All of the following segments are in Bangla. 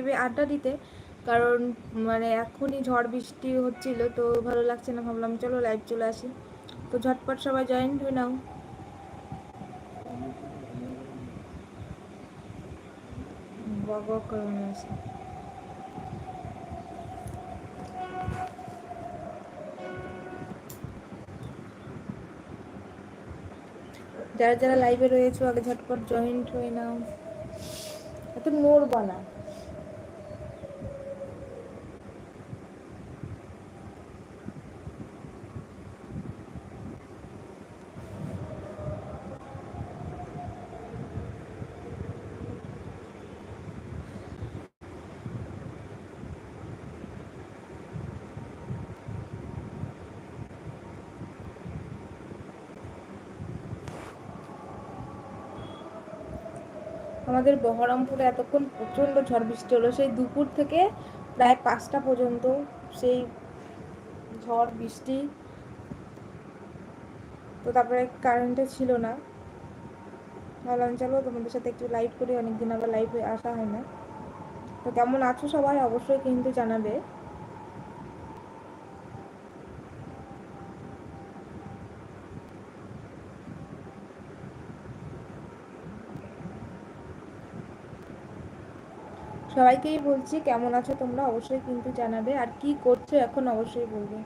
লাইভে আড্ডা দিতে। কারণ মানে এখনই ঝড় বৃষ্টি হচ্ছিল, তো ভালো লাগছে না, ভাবলাম চলো লাইভ চলে আসি। তো ঝটপট সবাই জয়েন হয়ে নাও। যারা যারা লাইভে রয়েছে, আগে ঝটপট জয়েন্ট হয়ে নাও। এত নড়বা না আমাদের বহরমপুরে এতক্ষণ প্রচণ্ড ঝড় বৃষ্টি হলো, সেই দুপুর থেকে প্রায় পাঁচটা পর্যন্ত সেই ঝড়, বৃষ্টি, তো তারপরে কারেন্টে ছিল না। ভাবলাম, চলো তোমাদের সাথে একটু লাইভ করি, অনেকদিন আবার লাইভে আসা হয় না। তো কেমন আছো সবাই অবশ্যই কিন্তু জানাবে। সবাইকেই বলছি কেমন আছো তোমরা অবশ্যই কিন্তু জানাবে। আর কি করছ এখন অবশ্যই বলবে।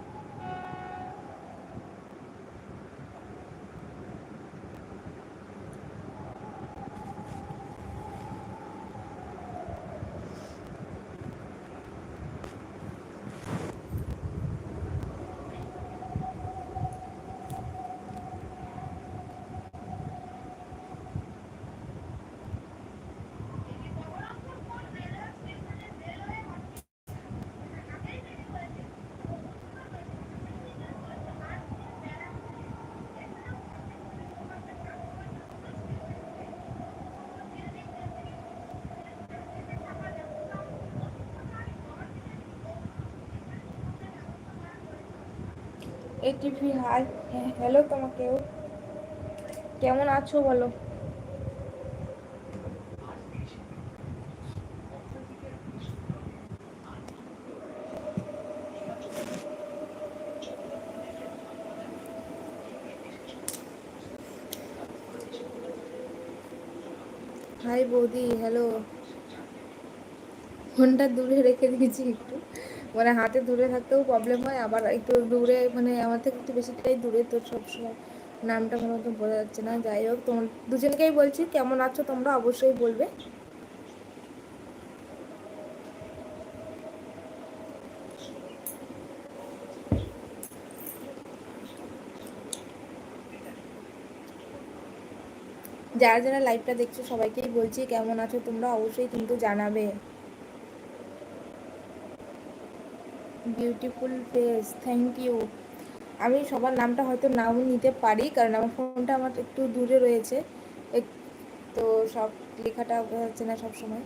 এটিভি হাই হ্যাঁ হ্যালো তোমাকেও। কেমন আছো বলো? হাই বৌদি হ্যালো ফোনটা দূরে রেখে দিয়েছি একটু। মানে হাতে দূরে থাকতেও প্রবলেম হয়, আবার একটু দূরে মানে আমার থেকে একটু বেশিটাই দূরে তো সবসময় নামটা কোনো মতো বোঝা যাচ্ছে না। যাই হোক তোমার দুজনকেই বলছি, কেমন আছো তোমরা অবশ্যই বলবে। যারা যারা লাইভটা দেখছ সবাইকেই বলছি, কেমন আছো তোমরা অবশ্যই কিন্তু জানাবে। বিউটিফুল ফেস থ্যাংক ইউ আমি সবার নামটা হয়তো নাও নিতে পারি, কারণ আমার ফোনটা আমার একটু দূরে রয়েছে। তো সব লেখাটা যাচ্ছে না সবসময়।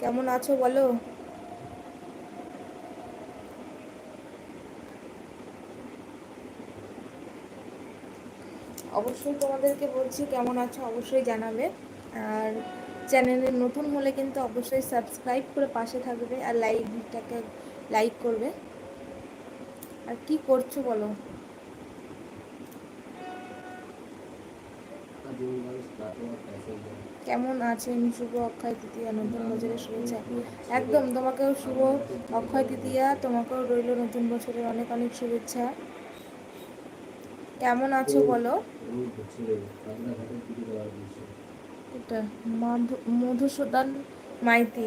কেমন আছো বলো? অবশ্যই তোমাদেরকে বলছি কেমন আছো অবশ্যই জানাবে। আর চ্যানেলে নতুন হলে কিন্তু অবশ্যই সাবস্ক্রাইব করে পাশে থাকবে আর লাইভটাকে লাইক করবে। আর কি করছ বলো? কেমন আছেন শুভ অক্ষয় তৃতীয়া, নতুন বছরের শুভেচ্ছা। একদম, তোমাকেও শুভ অক্ষয় তৃতীয়া, তোমাকেও রইল নতুন বছরের অনেক অনেক শুভেচ্ছা। কেমন আছো বলো? এটা মধুসূদন মাইতি।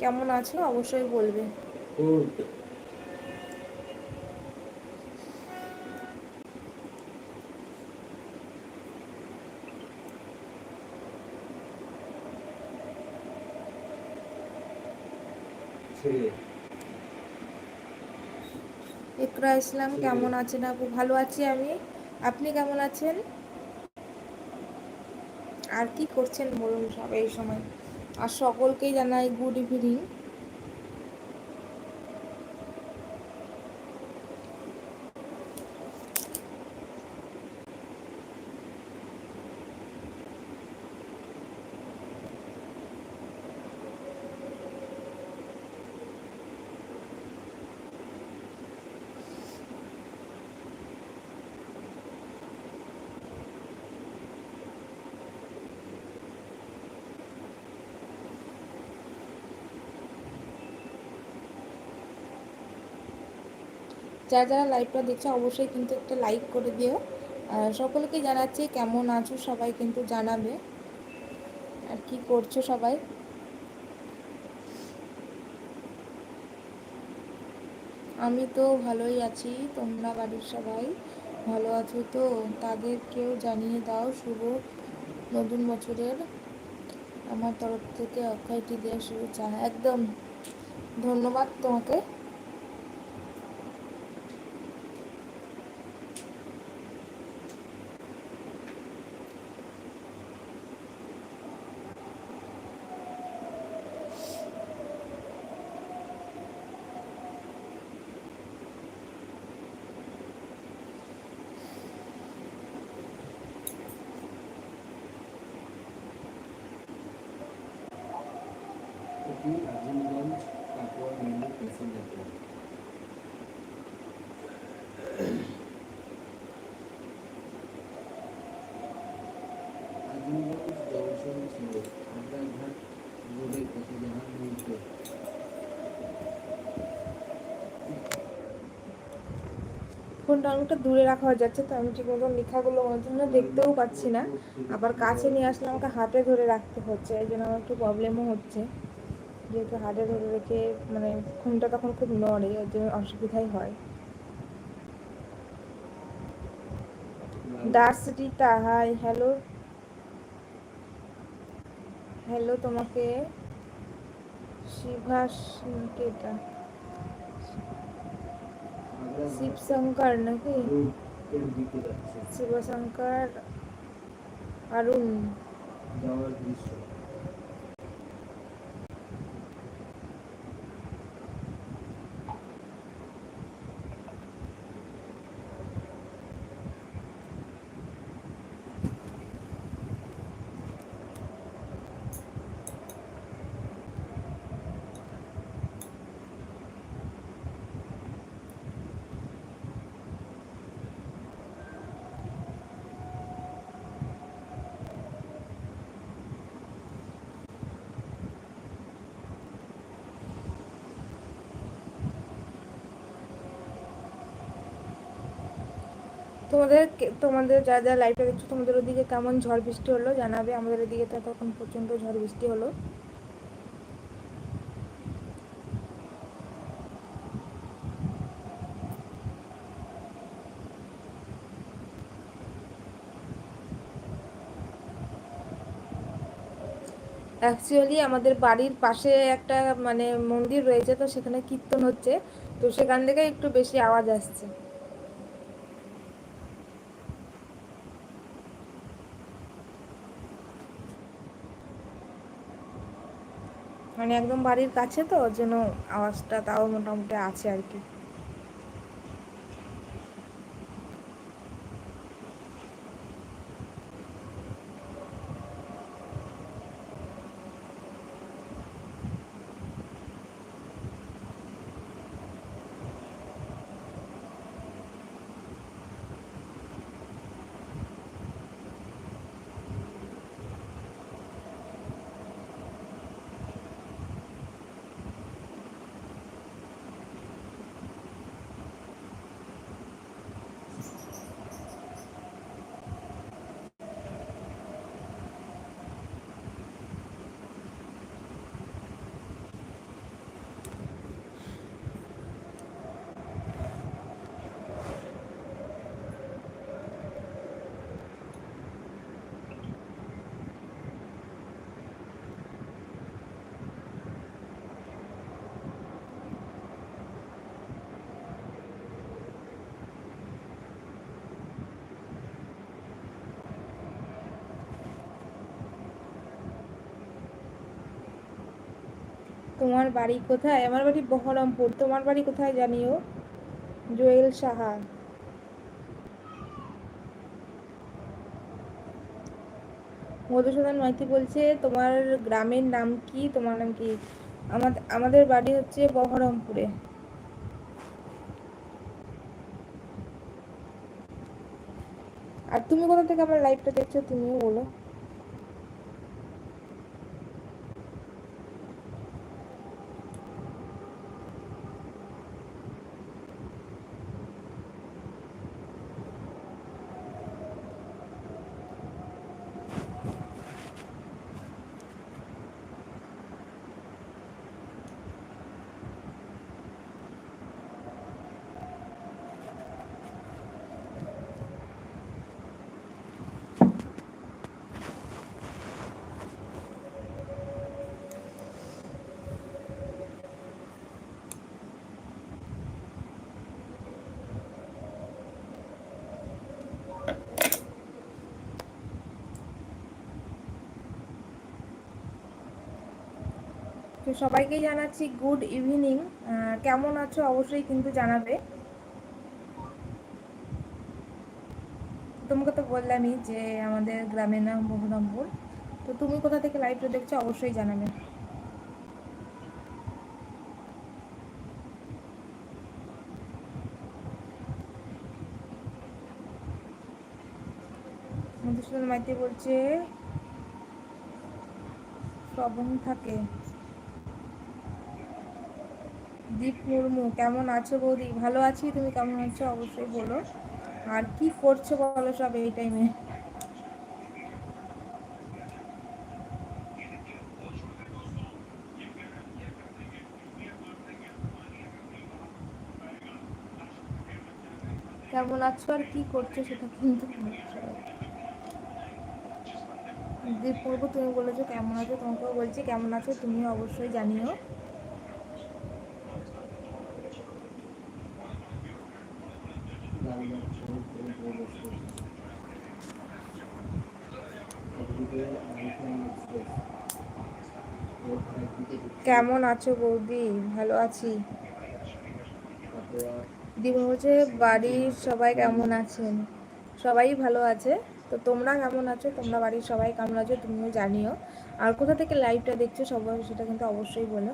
কেমন আছো? অবশ্যই বলবে। ইকরা ইসলাম কেমন আছেন আপু? ভালো আছি আমি। আপনি কেমন আছেন? আর কি করছেন বলুন সব এই সময়? আর সকলকেই জানাই গুড ইভিনিং যারা যারা লাইভটা দেখছ, অবশ্যই কিন্তু একটা লাইক করে দিও। আর সকলকে জানাচ্ছি কেমন আছো সবাই কিন্তু জানাবে। আর কি করছ সবাই? আমি তো ভালোই আছি, তোমরা বাড়ির সবাই ভালো আছো তো? তাদেরকেও জানিয়ে দাও শুভ নতুন বছরের। আমার তরফ থেকে অক্ষয় তৃতীয়া শুভেচ্ছা। একদম ধন্যবাদ তোমাকে। ফোনটা অনেকটা দূরে রাখা হয়ে যাচ্ছে, তো আমি ঠিক মতো লেখাগুলো জন্য দেখতেও পাচ্ছি না। আবার কাছে নিয়ে আসলে আমাকে হাতে ধরে রাখতে হচ্ছে এই জন্য আমার একটু প্রবলেমও হচ্ছে। যেহেতু হাতে ধরে রেখে মানে ফোনটা তখন খুব নড়ে ওর জন্য অসুবিধাই হয়। দার্সিটিটা হাই হ্যালো হ্যালো তোমাকে। শিভাস কেটা শিবশঙ্কর নাকি? শিবশঙ্কর অরুণ তোমাদের তোমাদের যা যা লাইভটা দেখছ, তোমাদের ওদিকে কেমন ঝড় বৃষ্টি হলো জানাবে। আমাদের ওদিকে তো তখন প্রচণ্ড ঝড় বৃষ্টি হলো। অ্যাকচুয়ালি আমাদের বাড়ির পাশে একটা মানে মন্দির রয়েছে, তো সেখানে কীর্তন হচ্ছে। তো সেখান থেকে একটু বেশি আওয়াজ আসছে। মানে একদম বাড়ির কাছে তো ওর জন্য আওয়াজটা তাও মোটামুটি আছে আর কি। তোমার বাড়ি কোথায়? আমার বাড়ি বহরমপুর। তোমার বাড়ি কোথায় জানিও? জোয়েল সাহা। মধুসূদন মাইতি বলছে, তোমার গ্রামের নাম কি? তোমার নাম কি? আমাদের আমাদের বাড়ি হচ্ছে বহরমপুরে। আর তুমি কোথা থেকে আমার লাইভটা দেখছ তুমিও বলো। সবাইকেই জানাচ্ছি গুড ইভিনিং। কেমন আছো অবশ্যই কিন্তু জানাবে। তোমাকে তো বললামই যে আমাদের গ্রামের নাম বহুরামপুর তো তুমি কোথা থেকে লাইভটা দেখছ অবশ্যই জানাবে। মধুসূদন মাইতি বলছে, শ্রবণ থাকে। দীপ মুর্মু, কেমন আছো বৌদি? ভালো আছি, তুমি কেমন আছো? অবশ্যই বলো। আর কি করছ বলো সব এই টাইমে কেমন আছো আর কি করছ সেটা কিন্তু দীপ মুর্মু, তুমি বলেছ কেমন আছো, তোমাকেও বলছি, কেমন আছো তুমিও অবশ্যই জানিও। কেমন আছো বৌদি? ভালো আছি। দিদি বাড়ির সবাই কেমন আছেন? সবাই ভালো আছে? তো তোমরা কেমন আছো? তোমরা বাড়ির সবাই কেমন আছো? তুমিও জানিও। আর কোথা থেকে লাইভটা দেখছ সবাই সেটা কিন্তু অবশ্যই বলো।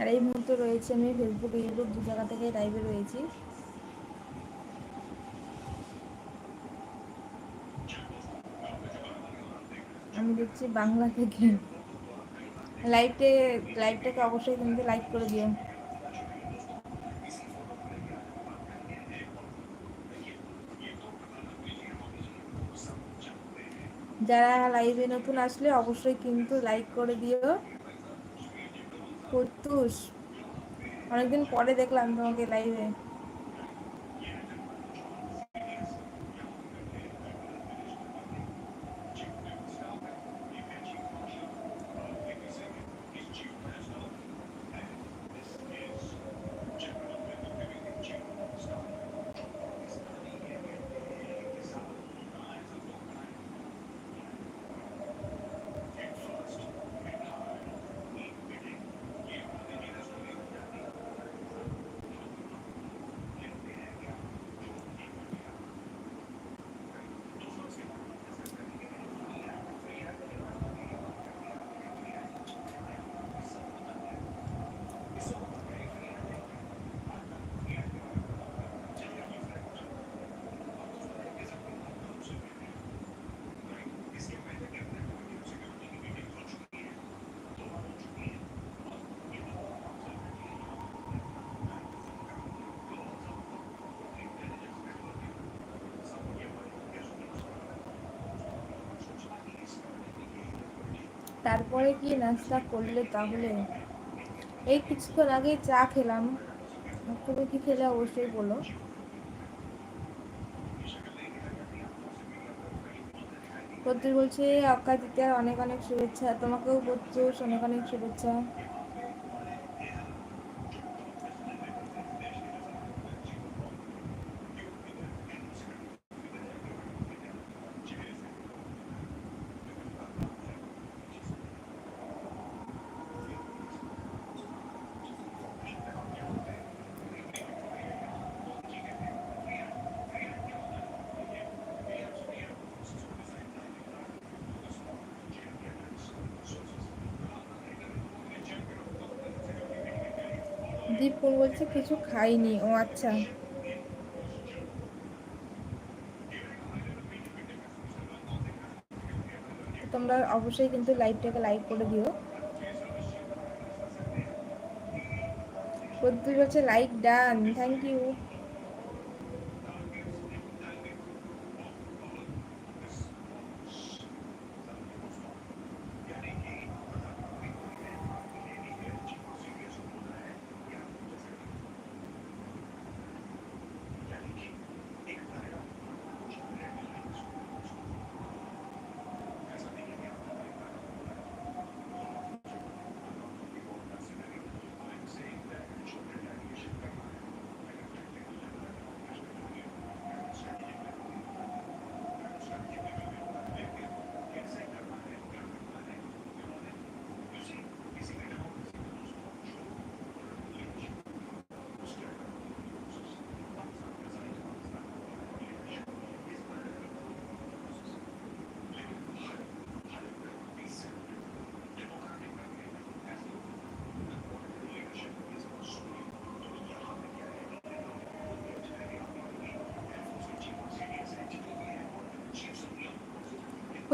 আর এই মুহূর্তে রয়েছে আমি ফেসবুক, ইউটিউব, দু জায়গা থেকে লাইভে রয়েছি। আমি দেখছি বাংলা থেকে। লাইভে লাইভটাকে অবশ্যই কিন্তু লাইক করে দিও। যারা লাইভে নতুন আসলে অবশ্যই কিন্তু লাইক করে দিও। কুত্তুস অনেকদিন পরে দেখলাম তোমাকে লাইভে তারপরে কি নাস্তা করলে তাহলে? এই কিছুক্ষণ আগে চা খেলাম। তুমি কি খেলে অবশ্যই বলো। বলছে অক্ষয় দিতে অনেক অনেক শুভেচ্ছা। তোমাকেও বলছো অনেক অনেক শুভেচ্ছা দীপকুল বলছে কিছু খাইনি, ও আচ্ছা। তোমরা অবশ্যই কিন্তু লাইভটাকে লাইক করে দিও। প্রত্যেক হচ্ছে like done thank you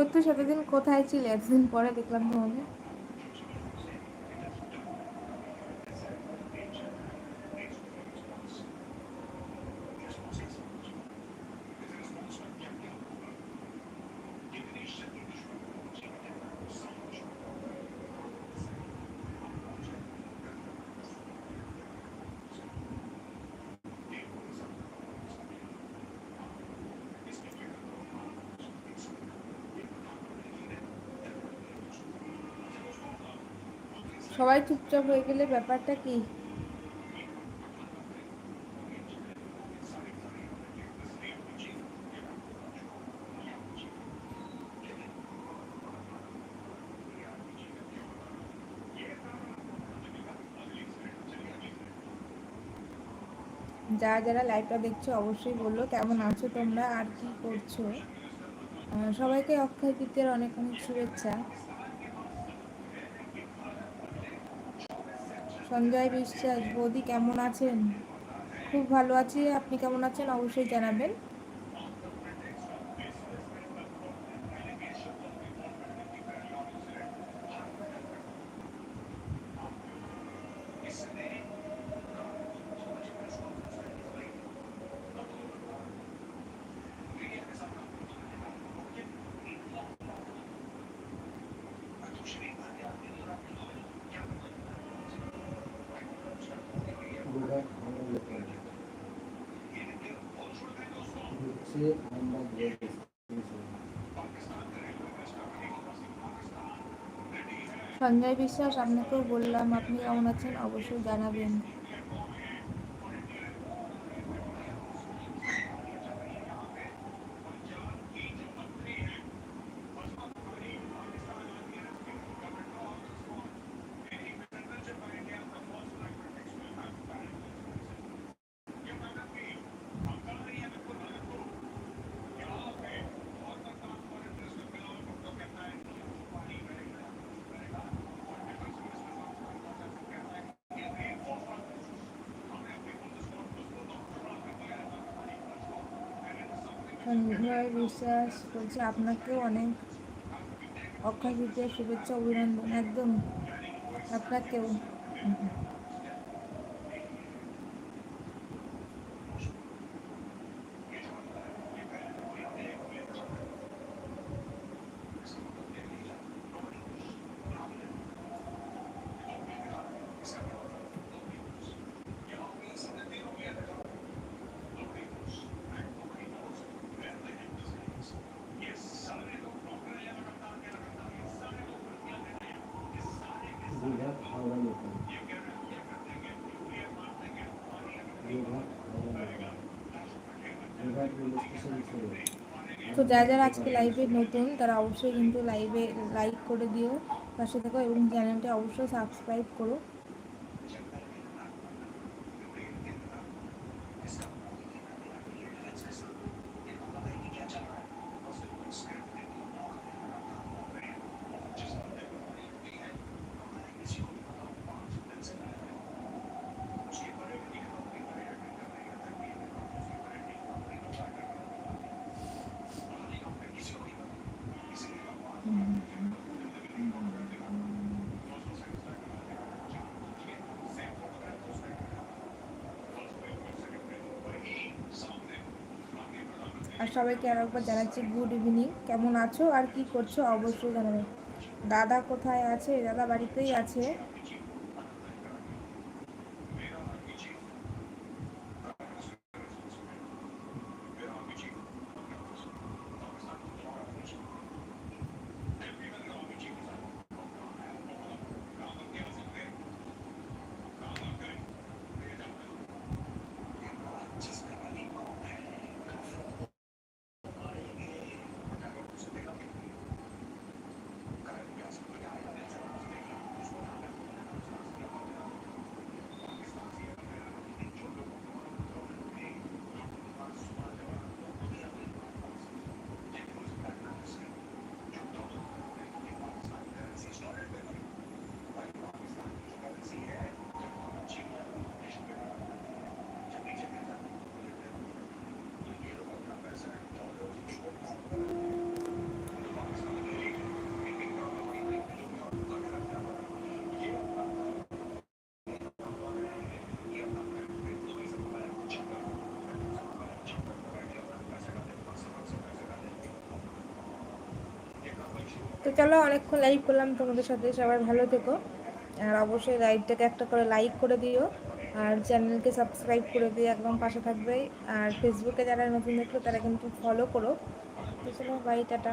Pratyush দিন কোথায় ছিলে এতদিন পরে দেখলাম তোমাকে। সবাই চুপচাপ হয়ে গেলে ব্যাপারটা কি? যারা যারা লাইভটা দেখছ অবশ্যই বলল কেমন আছো তোমরা আর কি করছ? সবাইকে অক্ষয় তৃতীয়ার অনেক অনেক শুভেচ্ছা। সঞ্জয় বিশ্বাস বৌদি কেমন আছেন? খুব ভালো আছি। আপনি কেমন আছেন? অবশ্যই জানাবেন। সঞ্জয় বিশ্বাস আপনাকেও বললাম আপনি কেমন আছেন? অবশ্যই জানাবেন। বিশ্বাস করছি। আপনাকেও অনেক অক্ষয় দিতে শুভেচ্ছা অভিনন্দন। একদম আপনাকেও। তো যারা যারা আজকে লাইভে নতুন, তারা অবশ্যই কিন্তু লাইভে লাইক করে দিও। পাশে থাকো এবং চ্যানেলটা অবশ্যই সাবস্ক্রাইব করো। আর সবাইকে আর একবার জানাচ্ছি গুড ইভিনিং কেমন আছো আর কি করছ? অবশ্যই জানাবে। দাদা কোথায় আছে? দাদা বাড়িতেই আছে। চলো অনেকক্ষণ লাইভ করলাম তোমাদের সাথে, সবাই ভালো থেকো। আর অবশ্যই লাইভটাকে একটা করে লাইক করে দিও। আর চ্যানেলকে সাবস্ক্রাইব করে দিয়ে একদম পাশে থাকবে। আর ফেসবুকে যারা নতুন দেখল তারা কিন্তু ফলো করো। তো চলো বাই টাটা।